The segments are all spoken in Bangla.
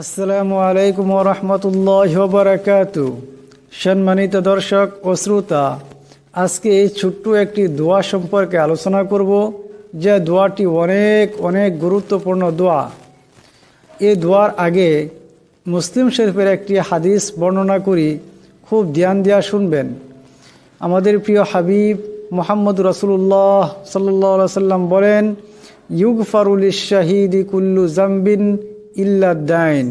আসসালামু আলাইকুম রহমতুল্লাহ বারাকাত সম্মানিত দর্শক ও শ্রোতা, আজকে এই ছোট্ট একটি দোয়া সম্পর্কে আলোচনা করব, যে দোয়াটি অনেক অনেক গুরুত্বপূর্ণ দোয়া। এই দোয়ার আগে মুসলিম শরীফের একটি হাদিস বর্ণনা করি, খুব ধ্যান দেওয়া শুনবেন। আমাদের প্রিয় হাবিব মোহাম্মদ রসুল্লাহ সাল্লাহ সাল্লাম বলেন ইউগ ফারুল শাহিদি কুল্লু জাম্বিন ইল্লাদ্দাইন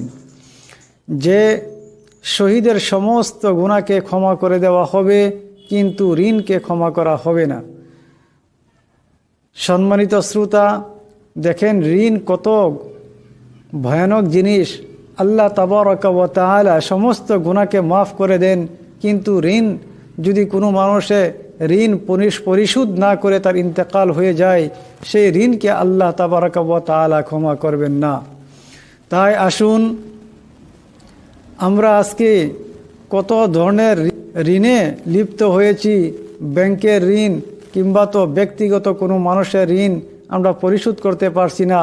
যে শহীদের সমস্ত গুণাকে ক্ষমা করে দেওয়া হবে, কিন্তু ঋণকে ক্ষমা করা হবে না। সম্মানিত শ্রোতা, দেখেন ঋণ কত ভয়ানক জিনিস। আল্লাহ তাবারকালা সমস্ত গুণাকে মাফ করে দেন, কিন্তু ঋণ, যদি কোনো মানুষে ঋণ পরিশোধ না করে তার ইন্তেকাল হয়ে যায়, সেই ঋণকে আল্লাহ তাবারকালা ক্ষমা করবেন না। তাই আসুন, আমরা আজকে কত ধরনের ঋণে লিপ্ত হয়েছি, ব্যাংকের ঋণ কিংবা তো ব্যক্তিগত কোনো মানুষের ঋণ আমরা পরিশোধ করতে পারছি না,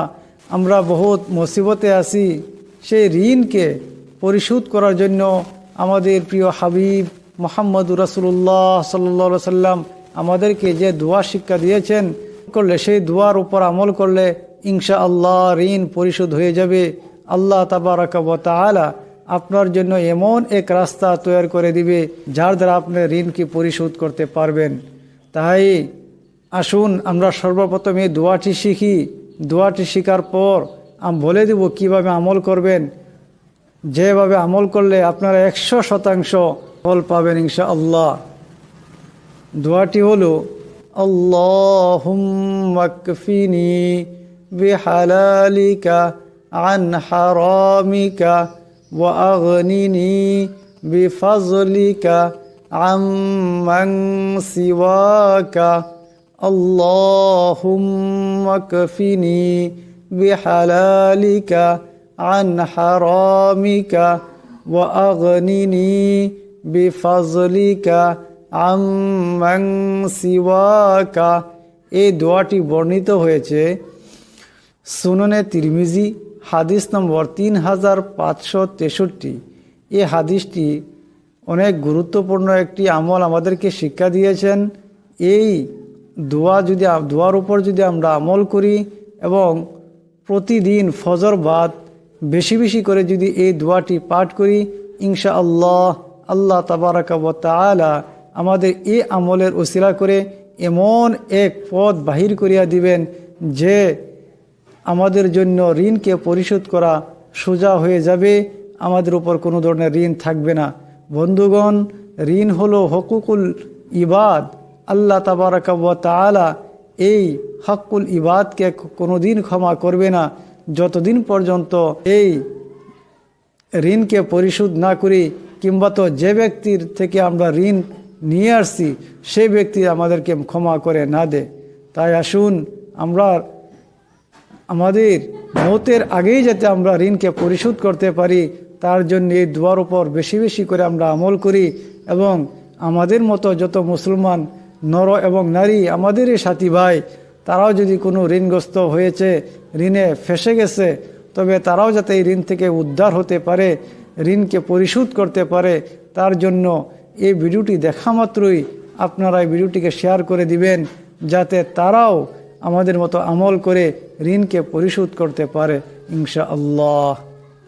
আমরা বহুত মুসিবতে আছি। সেই ঋণকে পরিশোধ করার জন্য আমাদের প্রিয় হাবিব মোহাম্মদ রাসুল্লাহ সাল্লা সাল্লাম আমাদেরকে যে দোয়া শিক্ষা দিয়েছেন, করলে সেই দোয়ার উপর আমল করলে ইনশা আল্লাহ ঋণ পরিশোধ হয়ে যাবে। আল্লাহ তাবারাকালা আপনার জন্য এমন এক রাস্তা তৈরি করে দিবে যার দ্বারা আপনি ঋণকে পরিশোধ করতে পারবেন। তাই আসুন আমরা সর্বপ্রথম এই দোয়াটি শিখি। দোয়াটি শিকার পর আমি বলে দেব কীভাবে আমল করবেন। যেভাবে আমল করলে আপনারা একশো শতাংশ ফল পাবেন ইনশা আল্লাহ দোয়াটি হলো আল্লাহুম্মাকফিনি বিহালালিকা عن حرامك وأغنني بفضلك عمن سواك اللهم اكفني بحلالك عن حرامك وأغنني بفضلك عمن سواك এই দোয়াটি বর্ণিত হয়েছে সুননে তিরমিজি হাদিস নম্বর তিন হাজার পাঁচশো তেষট্টি। এই হাদিসটি অনেক গুরুত্বপূর্ণ একটি আমল আমাদেরকে শিক্ষা দিয়েছেন। এই দোয়া যদি দোয়ার উপর যদি আমরা আমল করি এবং প্রতিদিন ফজর বাদ বেশি বেশি করে যদি এই দোয়াটি পাঠ করি ইনশা আল্লাহ আল্লাহ তাবারাকাবতালা আমাদের এই আমলের ওসিলা করে এমন এক পথ বাহির করিয়া দিবেন যে আমাদের জন্য ঋণকে পরিশোধ করা সোজা হয়ে যাবে। আমাদের উপর কোনো ধরনের ঋণ থাকবে না। বন্ধুগণ, ঋণ হলো হকুকুল ইবাদ। আল্লাহ তাবারাকালা এই হকুল ইবাদকে কোনোদিন ক্ষমা করবে না। যতদিন পর্যন্ত এই ঋণকে পরিশোধ না করি, কিংবা তো যে ব্যক্তির থেকে আমরা ঋণ নিয়ে আসছি, সে ব্যক্তি আমাদেরকে ক্ষমা করে না দে। তাই আসুন, আমরা আমাদের মতের আগেই যাতে আমরা ঋণকে পরিশোধ করতে পারি, তার জন্য এই দোয়ার উপর বেশি বেশি করে আমরা আমল করি এবং আমাদের মতো যত মুসলমান, নর এবং নারী আমাদের এই সাথী ভাই, তারাও যদি কোনো ঋণগ্রস্ত হয়েছে, ঋণে ফেসে গেছে, তবে তারাও যাতে এই ঋণ থেকে উদ্ধার হতে পারে, ঋণকে পরিশোধ করতে পারে, তার জন্য এই ভিডিওটি দেখা মাত্রই আপনারা এই ভিডিওটিকে শেয়ার করে দিবেন, যাতে তারাও আমাদের মতো আমল করে ঋণকে পরিশোধ করতে পারে ইনশা আল্লাহ